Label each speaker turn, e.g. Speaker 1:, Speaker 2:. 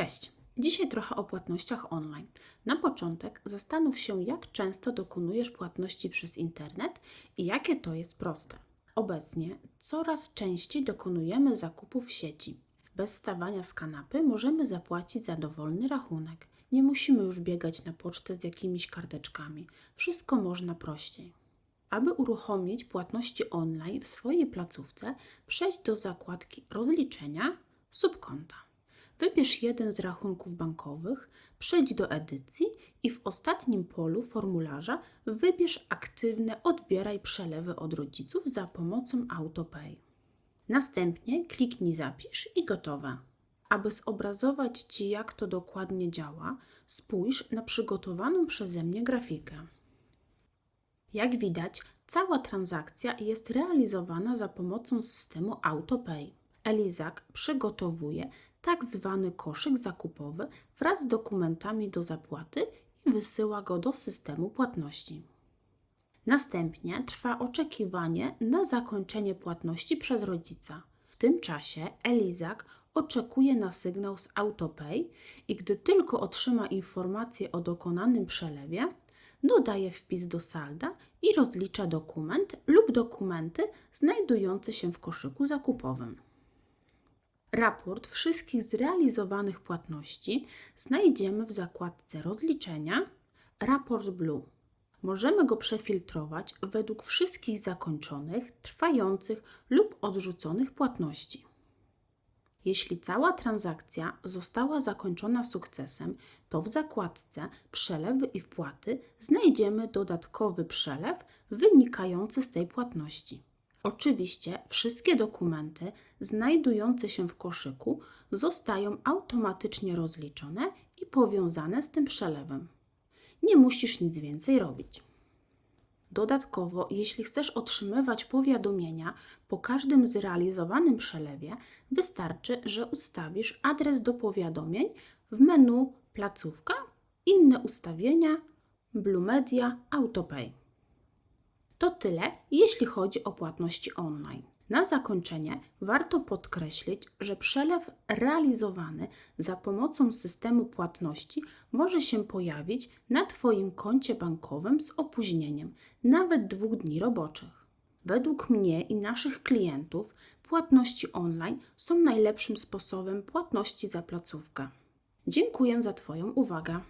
Speaker 1: Cześć! Dzisiaj trochę o płatnościach online. Na początek zastanów się, jak często dokonujesz płatności przez internet i jakie to jest proste. Obecnie coraz częściej dokonujemy zakupów w sieci. Bez stawania z kanapy możemy zapłacić za dowolny rachunek. Nie musimy już biegać na pocztę z jakimiś karteczkami. Wszystko można prościej. Aby uruchomić płatności online w swojej placówce, przejdź do zakładki Rozliczenia subkonta. Wybierz jeden z rachunków bankowych, przejdź do edycji i w ostatnim polu formularza wybierz aktywne Odbieraj przelewy od rodziców za pomocą AutoPay. Następnie kliknij Zapisz i gotowe. Aby zobrazować Ci, jak to dokładnie działa, spójrz na przygotowaną przeze mnie grafikę. Jak widać, cała transakcja jest realizowana za pomocą systemu AutoPay. Elizak przygotowuje tak zwany koszyk zakupowy wraz z dokumentami do zapłaty i wysyła go do systemu płatności. Następnie trwa oczekiwanie na zakończenie płatności przez rodzica. W tym czasie Elizak oczekuje na sygnał z AutoPay i gdy tylko otrzyma informację o dokonanym przelewie, dodaje wpis do salda i rozlicza dokument lub dokumenty znajdujące się w koszyku zakupowym. Raport wszystkich zrealizowanych płatności znajdziemy w zakładce Rozliczenia Raport Blue. Możemy go przefiltrować według wszystkich zakończonych, trwających lub odrzuconych płatności. Jeśli cała transakcja została zakończona sukcesem, to w zakładce Przelewy i wpłaty znajdziemy dodatkowy przelew wynikający z tej płatności. Oczywiście wszystkie dokumenty znajdujące się w koszyku zostają automatycznie rozliczone i powiązane z tym przelewem. Nie musisz nic więcej robić. Dodatkowo, jeśli chcesz otrzymywać powiadomienia po każdym zrealizowanym przelewie, wystarczy, że ustawisz adres do powiadomień w menu Placówka, inne ustawienia, Blue Media, AutoPay. To tyle, jeśli chodzi o płatności online. Na zakończenie warto podkreślić, że przelew realizowany za pomocą systemu płatności może się pojawić na Twoim koncie bankowym z opóźnieniem nawet dwóch dni roboczych. Według mnie i naszych klientów płatności online są najlepszym sposobem płatności za placówkę. Dziękuję za Twoją uwagę.